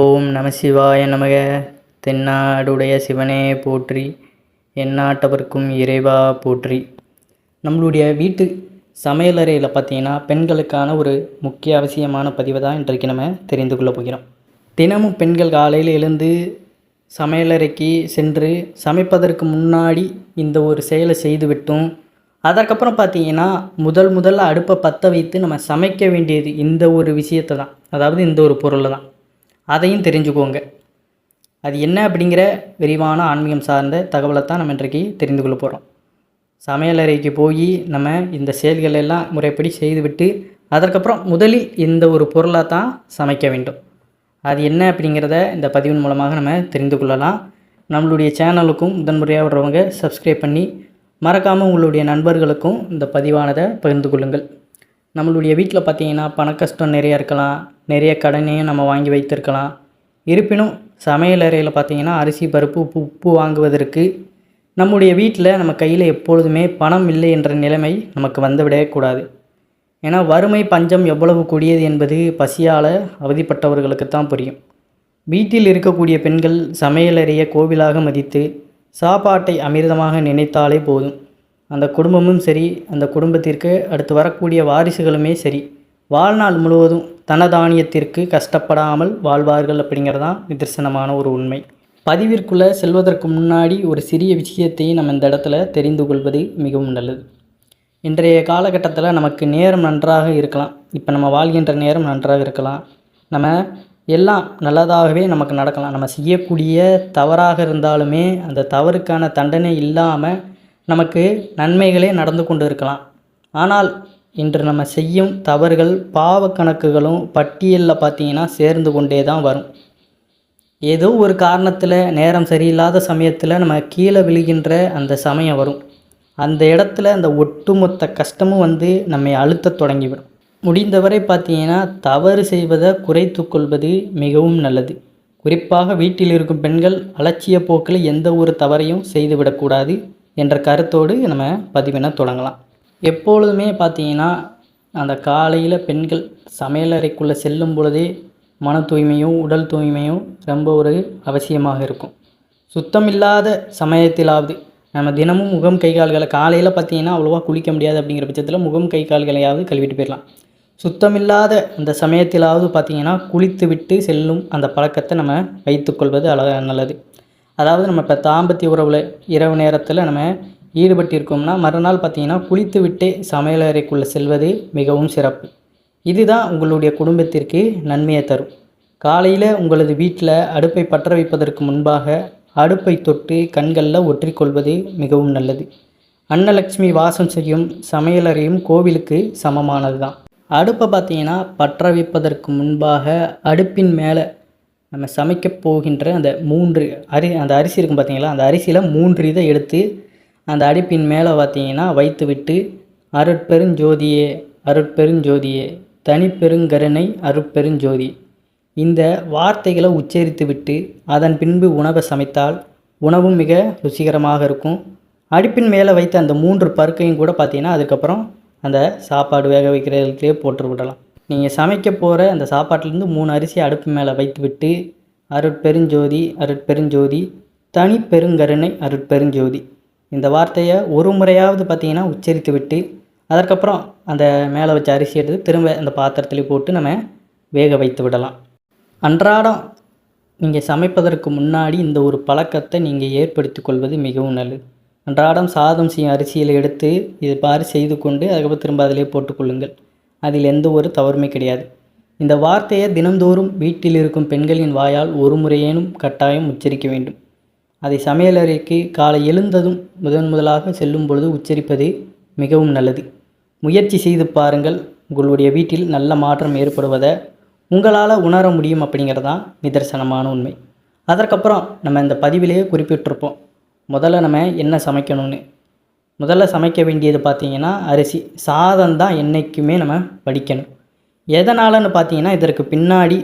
ஓம் நம சிவாய நமக. தென்னாடுடைய சிவனே போற்றி எந்நாட்டவர்க்கும் இறைவா போற்றி. நம்மளுடைய வீட்டு சமையலறையில் பார்த்தீங்கன்னா பெண்களுக்கான ஒரு முக்கிய அவசியமான பதிவை தான் இன்றைக்கு நம்ம தெரிந்து கொள்ள போகிறோம். தினமும் பெண்கள் காலையில் எழுந்து சமையலறைக்கு சென்று சமைப்பதற்கு முன்னாடி இந்த ஒரு செயலை செய்துவிட்டும் அதற்கப்புறம் பார்த்தீங்கன்னா முதல் முதல்ல அடுப்பை பற்ற வைத்து நம்ம சமைக்க வேண்டியது இந்த ஒரு விஷயத்தை தான். அதாவது இந்த ஒரு பொருளை தான். அதையும் தெரிஞ்சுக்கோங்க. அது என்ன அப்படிங்கிற விரிவான ஆன்மீகம் சார்ந்த தகவலை தான் நம்ம இன்றைக்கு தெரிந்து கொள்ள போகிறோம் சமையலறைக்கு போய் நம்ம இந்த செயல்கள் எல்லாம் முறைப்படி செய்துவிட்டு அதற்கப்புறம் முதலில் இந்த ஒரு பொருளை தான் சமைக்க வேண்டும். அது என்ன அப்படிங்கிறத இந்த பதிவின் மூலமாக நம்ம தெரிந்து கொள்ளலாம். நம்மளுடைய சேனலுக்கும் முதன்முறையாக வர்றவங்க சப்ஸ்கிரைப் பண்ணி மறக்காமல் உங்களுடைய நண்பர்களுக்கும் இந்த பதிவானதை பகிர்ந்து கொள்ளுங்கள். நம்மளுடைய வீட்டில் பார்த்தீங்கன்னா பண கஷ்டம் நிறைய இருக்கலாம். நிறைய கடனையும் நம்ம வாங்கி வைத்திருக்கலாம். இருப்பினும் சமையல் அறையில் பார்த்தீங்கன்னா அரிசி பருப்பு உப்பு உப்பு வாங்குவதற்கு நம்முடைய வீட்டில் நம்ம கையில் எப்பொழுதுமே பணம் இல்லை என்ற நிலைமை நமக்கு வந்துவிடவே கூடாது. ஏன்னா வறுமை பஞ்சம் எவ்வளவு கூடியது என்பது பசியால் அவதிப்பட்டவர்களுக்கு தான் புரியும். வீட்டில் இருக்கக்கூடிய பெண்கள் சமையலறையை கோவிலாக மதித்து சாப்பாட்டை அமிர்தமாக நினைத்தாலே போதும். அந்த குடும்பமும் சரி அந்த குடும்பத்திற்கு அடுத்து வரக்கூடிய வாரிசுகளுமே சரி. வாழ்நாள் முழுவதும் தனதானியத்திற்கு கஷ்டப்படாமல் வாழ்வார்கள் அப்படிங்கிறதான் நிதர்சனமான ஒரு உண்மை. பதிவிற்குள்ளே செல்வதற்கு முன்னாடி ஒரு சிறிய விஷயத்தை நம்ம இந்த இடத்துல தெரிந்து கொள்வது மிகவும் நல்லது. இன்றைய காலகட்டத்தில் நமக்கு நேரம் நன்றாக இருக்கலாம். இப்போ நம்ம வாழ்கின்ற நேரம் நன்றாக இருக்கலாம். நம்ம எல்லாம் நல்லதாகவே நமக்கு நடக்கலாம். நம்ம செய்யக்கூடிய தவறாக இருந்தாலுமே அந்த தவறுக்கான தண்டனை இல்லாமல் நமக்கு நன்மைகளே நடந்து கொண்டு இருக்கலாம் ஆனால் இன்று நம்ம செய்யும் தவறுகள் பாவ கணக்குகளும் பட்டியலில் பார்த்தீங்கன்னா சேர்ந்து கொண்டே தான் வரும். ஏதோ ஒரு காரணத்தில் நேரம் சரியில்லாத சமயத்தில் நம்ம கீழே விழுகின்ற அந்த சமயம் வரும். அந்த இடத்துல அந்த ஒட்டுமொத்த கஷ்டமும் வந்து நம்மை அழுத்தத் தொடங்கிவிடும். முடிந்தவரை பார்த்தீங்கன்னா தவறு செய்வதை குறைத்து கொள்வது மிகவும் நல்லது. குறிப்பாக வீட்டில் இருக்கும் பெண்கள் அலட்சிய போக்கில் எந்த ஒரு தவறையும் செய்துவிடக்கூடாது என்ற கருத்தோடு நம்ம பதிவினை தொடங்கலாம். எப்பொழுதுமே பார்த்தீங்கன்னா அந்த காலையில் பெண்கள் சமையலறைக்குள்ளே செல்லும் பொழுதே மன தூய்மையும் உடல் தூய்மையும் ரொம்ப ஒரு அவசியமாக இருக்கும். சுத்தமில்லாத சமயத்திலாவது நம்ம தினமும் முகம் கை கால்களை காலையில் பார்த்தீங்கன்னா அவ்வளோவா குளிக்க முடியாது அப்படிங்கிற பட்சத்தில் முகம் கை கால்களையாவது கழுவிட்டு போயிடலாம். சுத்தமில்லாத அந்த சமயத்திலாவது பார்த்தீங்கன்னா குளித்து விட்டு செல்லும் அந்த பழக்கத்தை நம்ம வைத்துக்கொள்வது அழக நல்லது. அதாவது நம்ம இப்போ தாம்பத்திய உறவில் இரவு நேரத்தில் நம்ம ஈடுபட்டிருக்கோம்னா மறுநாள் பார்த்தீங்கன்னா குளித்துவிட்டே சமையலறைக்குள்ளே செல்வது மிகவும் சிறப்பு. இதுதான் உங்களுடைய குடும்பத்திற்கு நன்மையை தரும். காலையில் உங்களது வீட்டில் அடுப்பை பற்ற வைப்பதற்கு முன்பாக அடுப்பை தொட்டு கண்களில் ஒற்றிக்கொள்வது மிகவும் நல்லது. அன்னலட்சுமி வாசம் செய்யும் சமையலறையும் கோவிலுக்கு சமமானது தான் அடுப்பை பார்த்தீங்கன்னா பற்ற வைப்பதற்கு முன்பாக அடுப்பின் மேலே நம்ம சமைக்க போகின்ற அந்த மூன்று அரி அந்த அரிசி இருக்கும் பார்த்தீங்களா? அந்த அரிசியில் மூன்று இதை எடுத்து அந்த அடுப்பின் மேலே பார்த்தீங்கன்னா வைத்து விட்டு அருட்பெருஞ்சோதியே அருட்பெருஞ்சோதியே தனிப்பெருங்கருணை அருட்பெருஞ்சோதி. இந்த வார்த்தைகளை உச்சரித்து விட்டு அதன் பின்பு உணவை சமைத்தால் உணவும் மிக ருசிகரமாக இருக்கும். அடுப்பின் மேலே வைத்த அந்த மூன்று பருக்கையும் கூட பார்த்தீங்கன்னா அதுக்கப்புறம் அந்த சாப்பாடு வேக வைக்கிறதுலேயே போட்டு விடலாம் நீங்கள் சமைக்க போகிற அந்த சாப்பாட்டிலேருந்து மூணு அரிசி அடுப்பு மேலே வைத்து விட்டு அருட்பெருஞ்சோதி அருட்பெருஞ்சோதி தனி பெருங்கருணை அருட்பெருஞ்சோதி. இந்த வார்த்தையை ஒரு முறையாவது பார்த்தீங்கன்னா உச்சரித்து விட்டு அதற்கப்புறம் அந்த மேலே வச்ச அரிசி எடுத்து திரும்ப அந்த பாத்திரத்தில் போட்டு நம்ம வேக வைத்து விடலாம். அன்றாடம் நீங்கள் சமைப்பதற்கு முன்னாடி இந்த ஒரு பழக்கத்தை நீங்கள் ஏற்படுத்தி கொள்வது மிகவும் நல்லது. அன்றாடம் சாதம் செய்யும் அரிசியில் எடுத்து இது பாரு செய்து கொண்டு அதுக்கப்புறம் திரும்ப அதிலே போட்டுக்கொள்ளுங்கள் அதில் எந்த ஒரு தவறுமே கிடையாது. இந்த வார்த்தையை தினந்தோறும் வீட்டில் இருக்கும் பெண்களின் வாயால் ஒரு முறையேனும் கட்டாயம் உச்சரிக்க வேண்டும். அதை சமையலறைக்கு காலை எழுந்ததும் முதன் முதலாக செல்லும் பொழுது உச்சரிப்பது மிகவும் நல்லது. முயற்சி செய்து பாருங்கள் உங்களுடைய வீட்டில் நல்ல மாற்றம் ஏற்படுவதை உங்களால் உணர முடியும் அப்படிங்கிறது தான் நிதர்சனமான உண்மை. அதற்கப்புறம் நம்ம இந்த பதிவிலேயே குறிப்பிட்டிருப்போம் முதல்ல நம்ம என்ன சமைக்கணும்னு. முதல்ல சமைக்க வேண்டியது பார்த்திங்கன்னா அரிசி. சாதம் தான் என்றைக்குமே நம்ம படிக்கணும் எதனாலன்னு பார்த்தீங்கன்னா இதற்கு பின்னாடி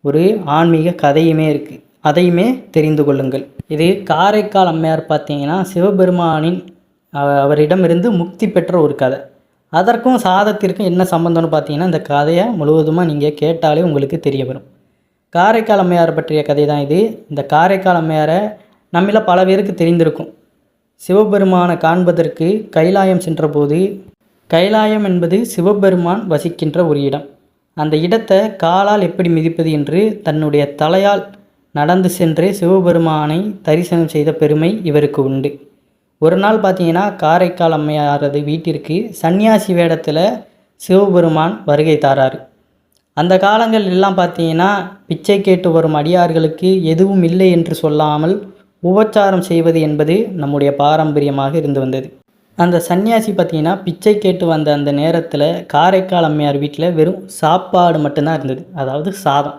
ஒரு ஆன்மீக கதையுமே இருக்குது அதையுமே தெரிந்து கொள்ளுங்கள். இது காரைக்கால் அம்மையார் பார்த்தீங்கன்னா சிவபெருமானின் அவ- அவரிடமிருந்து முக்தி பெற்ற ஒரு கதை. அதற்கும் சாதத்திற்கும் என்ன சம்பந்தம்னு பார்த்தீங்கன்னா இந்த கதையை முழுவதுமாக நீங்கள் கேட்டாலே உங்களுக்கு தெரிய வரும் காரைக்கால் அம்மையார் பற்றிய கதை தான் இது. இந்த காரைக்கால் அம்மையாரை நம்மள பல பேருக்கு தெரிந்திருக்கும். சிவபெருமானை காண்பதற்கு கைலாயம் சென்றபோது கைலாயம் என்பது சிவபெருமான் வசிக்கின்ற ஒரு இடம். அந்த இடத்தை காலால் எப்படி மிதிப்பது என்று தன்னுடைய தலையால் நடந்து சென்று சிவபெருமானை தரிசனம் செய்த பெருமை இவருக்கு உண்டு. ஒரு நாள் பார்த்தீங்கன்னா காரைக்கால் அம்மையாரது வீட்டிற்கு சன்னியாசி வேடத்தில் சிவபெருமான் வருகை தாராரு அந்த காலங்கள் எல்லாம் பார்த்தீங்கன்னா பிச்சை கேட்டு வரும் அடியார்களுக்கு எதுவும் இல்லை என்று சொல்லாமல் உபச்சாரம் செய்வது என்பது நம்முடைய பாரம்பரியமாக இருந்து வந்தது. அந்த சன்னியாசி பார்த்தீங்கன்னா பிச்சை கேட்டு வந்த அந்த நேரத்தில் காரைக்கால் அம்மையார் வீட்டில் வெறும் சாப்பாடு மட்டும்தான் இருந்தது. அதாவது சாதம்.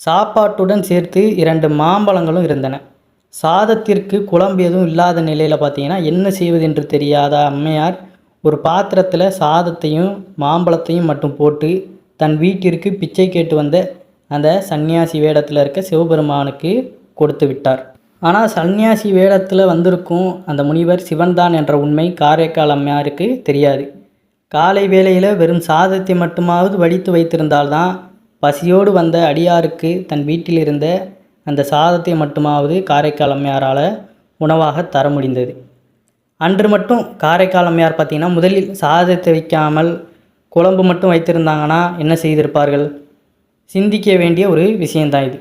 சாப்பாட்டுடன் சேர்த்து இரண்டு மாம்பழங்களும் இருந்தன. சாதத்திற்கு குழம்பு எதுவும் இல்லாத நிலையில் பார்த்தீங்கன்னா என்ன செய்வது என்று தெரியாத அம்மையார் ஒரு பாத்திரத்தில் சாதத்தையும் மாம்பழத்தையும் மட்டும் போட்டு தன் வீட்டிற்கு பிச்சை கேட்டு வந்த அந்த சன்னியாசி வேடத்தில் இருக்க சிவபெருமானுக்கு கொடுத்து விட்டார். ஆனால் சன்னியாசி வேடத்தில் வந்திருக்கும் அந்த முனிவர் சிவன்தான் என்ற உண்மை காரைக்கால் அம்மையாருக்கு தெரியாது. காலை வேளையில் வெறும் சாதத்தை மட்டுமாவது வடித்து வைத்திருந்தால்தான் பசியோடு வந்த அடியாருக்கு தன் வீட்டில் இருந்த அந்த சாதத்தை மட்டுமாவது காரைக்கால் அம்மையாரால் உணவாக தர முடிந்தது. அன்று மட்டும் காரைக்கால் அம்மையார் பார்த்திங்கன்னா முதலில் சாதத்தை வைக்காமல் குழம்பு மட்டும் வைத்திருந்தாங்கன்னா என்ன செய்திருப்பார்கள்? சிந்திக்க வேண்டிய ஒரு விஷயந்தான் இது.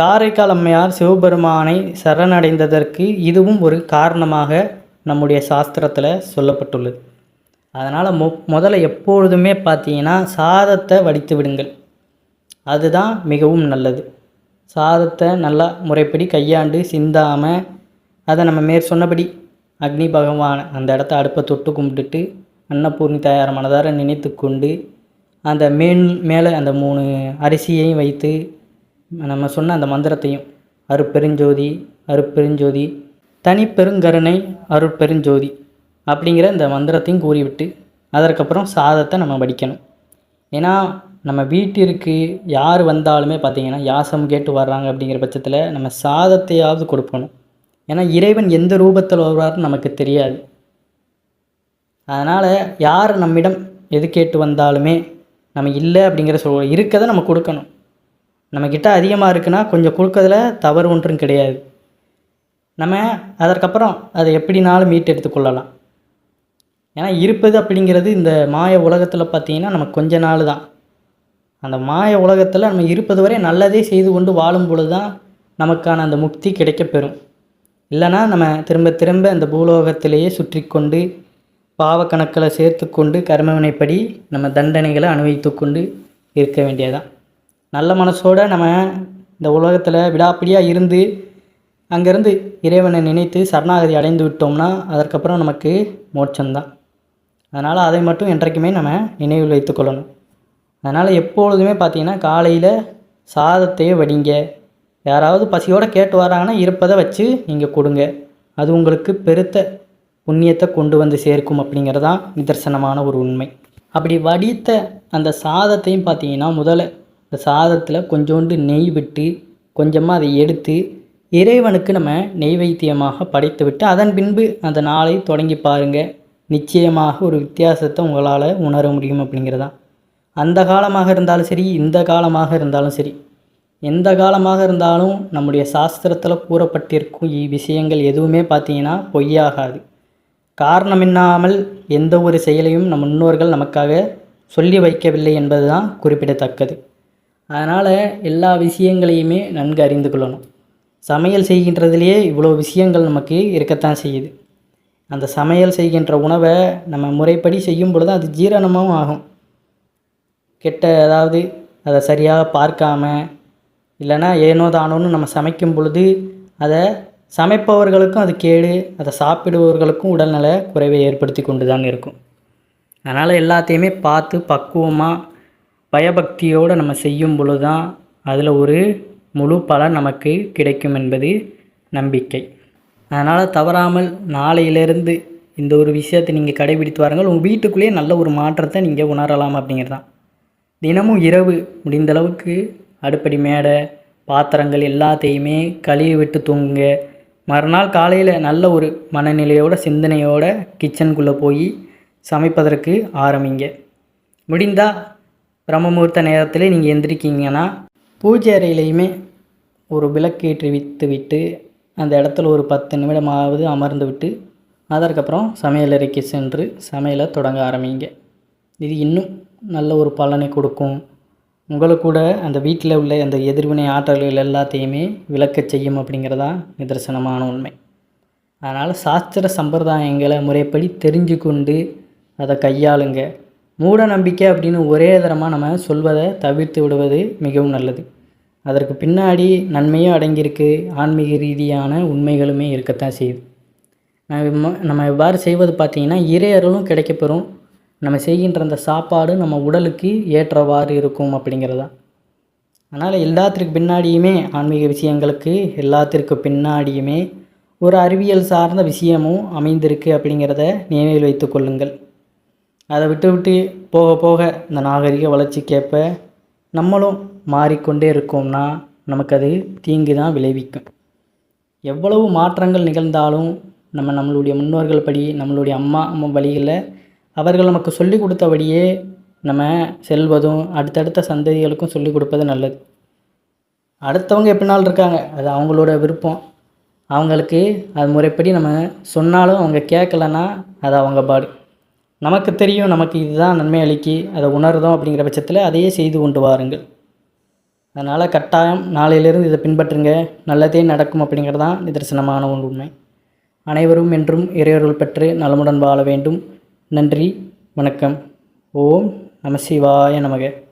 காரைக்கால் அம்மையார் சிவபெருமானை சரணடைந்ததற்கு இதுவும் ஒரு காரணமாக நம்முடைய சாஸ்திரத்தில் சொல்லப்பட்டுள்ளது. அதனால் மொ முதல்ல எப்பொழுதுமே பார்த்தீங்கன்னா சாதத்தை வடித்து விடுங்கள். அதுதான் மிகவும் நல்லது. சாதத்தை நல்லா முறைப்படி கையாண்டு சிந்தாமல் அதை நம்ம மேற் சொன்னபடி அக்னி பகவான் அந்த இடத்த அடுப்பை தொட்டு கும்பிட்டுட்டு அன்னபூர்ணி தயார் மனதார நினைத்து கொண்டு அந்த மேல் மேலே அந்த மூணு அரிசியையும் வைத்து நம்ம சொன்ன அந்த மந்திரத்தையும் அருட்பெருஞ்சோதி அருட்பெருஞ்சோதி தனிப்பெருங்கருணை அருட்பெருஞ்சோதி அப்படிங்கிற இந்த மந்திரத்தையும் கூறிவிட்டு அதற்கப்புறம் சாதத்தை நம்ம வடிக்கணும் ஏன்னா நம்ம வீட்டிற்கு யார் வந்தாலுமே பார்த்திங்கன்னா யாசம் கேட்டு வர்றாங்க அப்படிங்கிற பட்சத்தில் நம்ம சாதத்தையாவது கொடுக்கணும். ஏன்னா இறைவன் எந்த ரூபத்தில் வருவார்னு நமக்கு தெரியாது. அதனால் யார் நம்மிடம் எது கேட்டு வந்தாலுமே நம்ம இல்லை அப்படிங்கிற சொல் இருக்கதை நம்ம கொடுக்கணும். நம்மக்கிட்ட அதிகமாக இருக்குன்னா கொஞ்சம் கொடுக்கறதுல தவறு ஒன்றும் கிடையாது. நம்ம அதற்கப்புறம் அதை எப்படினாலும் மீட்டு எடுத்துக்கொள்ளலாம் ஏன்னா இருப்பது அப்படிங்கிறது இந்த மாய உலகத்தில் பார்த்தீங்கன்னா நமக்கு கொஞ்ச நாள் தான். அந்த மாய உலகத்தில் நம்ம இருப்பது வரை நல்லதே செய்து கொண்டு வாழும் பொழுது தான் நமக்கான அந்த முக்தி கிடைக்கப்பெறும் இல்லைன்னா நம்ம திரும்ப திரும்ப அந்த பூலோகத்திலேயே சுற்றி கொண்டு பாவக்கணக்களை சேர்த்து கொண்டு கர்மவினைப்படி நம்ம தண்டனைகளை அனுபவித்து கொண்டு இருக்க வேண்டியதான் நல்ல மனசோடு நம்ம இந்த உலகத்தில் விடாப்பிடியாக இருந்து அங்கேருந்து இறைவனை நினைத்து சரணாகதி அடைந்து விட்டோம்னா அதற்கப்புறம் நமக்கு மோட்சம்தான். அதனால் அதை மட்டும் என்றைக்குமே நம்ம நினைவில் வைத்துக்கொள்ளணும் அதனால் எப்பொழுதுமே பார்த்தீங்கன்னா காலையில் சாதத்தையே வடிங்க. யாராவது பசியோடு கேட்டு வராங்கன்னா இருப்பதை வச்சு நீங்கள் கொடுங்க. அது உங்களுக்கு பெருத்த புண்ணியத்தை கொண்டு வந்து சேர்க்கும் அப்படிங்கிறதான் நிதர்சனமான ஒரு உண்மை. அப்படி வடித்த அந்த சாதத்தையும் பார்த்தீங்கன்னா முதல்ல இந்த சாதத்தில் கொஞ்சோண்டு நெய் விட்டு கொஞ்சமாக அதை எடுத்து இறைவனுக்கு நம்ம நெய்வைத்தியமாக படைத்து விட்டு அதன் பின்பு அந்த நாளை தொடங்கி பாருங்கள் நிச்சயமாக ஒரு வித்தியாசத்தை உங்களால் உணர முடியும் அப்படிங்கிறதான் அந்த காலமாக இருந்தாலும் சரி இந்த காலமாக இருந்தாலும் சரி எந்த காலமாக இருந்தாலும் நம்முடைய சாஸ்திரத்தில் கூறப்பட்டிருக்கும் விஷயங்கள் எதுவுமே பார்த்தீங்கன்னா பொய்யாகாது. காரணமில்லாமல் எந்த ஒரு செயலையும் நம் முன்னோர்கள் நமக்காக சொல்லி வைக்கவில்லை என்பது தான் குறிப்பிடத்தக்கது. அதனால் எல்லா விஷயங்களையுமே நன்கு அறிந்து கொள்ளணும். சமையல் செய்கின்றதுலேயே இவ்வளோ விஷயங்கள் நமக்கு இருக்கத்தான் செய்யுது. அந்த சமையல் செய்கின்ற உணவை நம்ம முறைப்படி செய்யும் பொழுது அது ஜீரணமும் ஆகும். கெட்ட அதாவது அதை சரியாக பார்க்காம இல்லைன்னா ஏனோ தானோன்னு நம்ம சமைக்கும் பொழுது அதை சமைப்பவர்களுக்கும் அது கேடு அதை சாப்பிடுபவர்களுக்கும் உடல்நல குறைவை ஏற்படுத்தி கொண்டு தான் இருக்கும். அதனால் எல்லாத்தையுமே பார்த்து பக்குவமாக பயபக்தியோடு நம்ம செய்யும் பொழுது தான் அதில் ஒரு முழு பலன் நமக்கு கிடைக்கும் என்பது நம்பிக்கை. அதனால் தவறாமல் நாளையிலிருந்து இந்த ஒரு விஷயத்தை நீங்கள் கடைபிடித்து வாருங்கள் உங்கள் வீட்டுக்குள்ளேயே நல்ல ஒரு மாற்றத்தை நீங்கள் உணரலாம் அப்படிங்கிறது தான் தினமும் இரவு முடிந்தளவுக்கு அடுப்படி மேடை பாத்திரங்கள் எல்லாத்தையுமே கழுவி விட்டு தூங்குங்க. மறுநாள் காலையில் நல்ல ஒரு மனநிலையோட சிந்தனையோட கிச்சனுக்குள்ளே போய் சமைப்பதற்கு ஆரம்பிங்க. முடிந்தால் பிரம்ம முகூர்த்த நேரத்தில் நீங்கள் எந்திரிக்கிங்கன்னா பூஜை அறையிலையுமே ஒரு விளக்கேற்றி வைத்து விட்டு அந்த இடத்துல ஒரு பத்து நிமிடமாவது அமர்ந்து விட்டு அதற்கப்புறம் சமையலறைக்கு சென்று சமையலை தொடங்க ஆரம்பிங்க. இது இன்னும் நல்ல ஒரு பலனை கொடுக்கும். உங்களை கூட அந்த வீட்டில் உள்ள அந்த எதிர்வினை ஆற்றல்கள் எல்லாத்தையுமே விளக்கச் செய்யும் அப்படிங்கிறதா நிதர்சனமான உண்மை. அதனால் சாஸ்திர சம்பிரதாயங்களை முறைப்படி தெரிஞ்சு கொண்டு அதை கையாளுங்க. மூட நம்பிக்கை அப்படின்னு ஒரே தரமாக நம்ம சொல்வதை தவிர்த்து விடுவது மிகவும் நல்லது. அதற்கு பின்னாடி நன்மையும் அடங்கியிருக்கு. ஆன்மீக ரீதியான உண்மைகளுமே இருக்கத்தான் செய்யுது. நம்ம நம்ம எவ்வாறு செய்வது பார்த்திங்கன்னா இறையருளும் கிடைக்கப்பெறும். நம்ம செய்கின்ற அந்த சாப்பாடு நம்ம உடலுக்கு ஏற்றவாறு இருக்கும் அப்படிங்கிறதா. அதனால் எல்லாத்திற்கு பின்னாடியுமே ஆன்மீக விஷயங்களுக்கு எல்லாத்திற்கு பின்னாடியுமே ஒரு அறிவியல் சார்ந்த விஷயமும் அமைந்திருக்கு அப்படிங்கிறத நினைவில் வைத்து கொள்ளுங்கள். அதை விட்டு விட்டு போக போக இந்த நாகரிக வளர்ச்சிக்கேற்ப நம்மளும் மாறிக்கொண்டே இருக்கோம்னா நமக்கு அது தீங்கு தான் விளைவிக்கும். எவ்வளவு மாற்றங்கள் நிகழ்ந்தாலும் நம்ம நம்மளுடைய முன்னோர்கள் படி நம்மளுடைய அம்மா அம்மா வழிகளில் அவர்கள் நமக்கு சொல்லி கொடுத்தபடியே நம்ம செல்வதும் அடுத்தடுத்த சந்ததிகளுக்கும் சொல்லிக் கொடுப்பது நல்லது. அடுத்தவங்க எப்படினாலும் இருக்காங்க. அது அவங்களோட விருப்பம். அவங்களுக்கு அது முறைப்படி நம்ம சொன்னாலும் அவங்க கேட்கலன்னா அது அவங்க பாடு. நமக்கு தெரியும் நமக்கு இதுதான் நன்மை அளிக்கி அதை உணர்தோம் அப்படிங்கிற பட்சத்தில் அதையே செய்து கொண்டு வாருங்கள். அதனால் கட்டாயம் நாளையிலிருந்து இதை பின்பற்றுங்க. நல்லதே நடக்கும் அப்படிங்கிறது தான் நிதர்சனமான ஒரு உண்மை. அனைவரும் என்றும் இறையொருள் பெற்று நலமுடன் வாழ வேண்டும். நன்றி வணக்கம். ஓம் நம சிவாய நமக.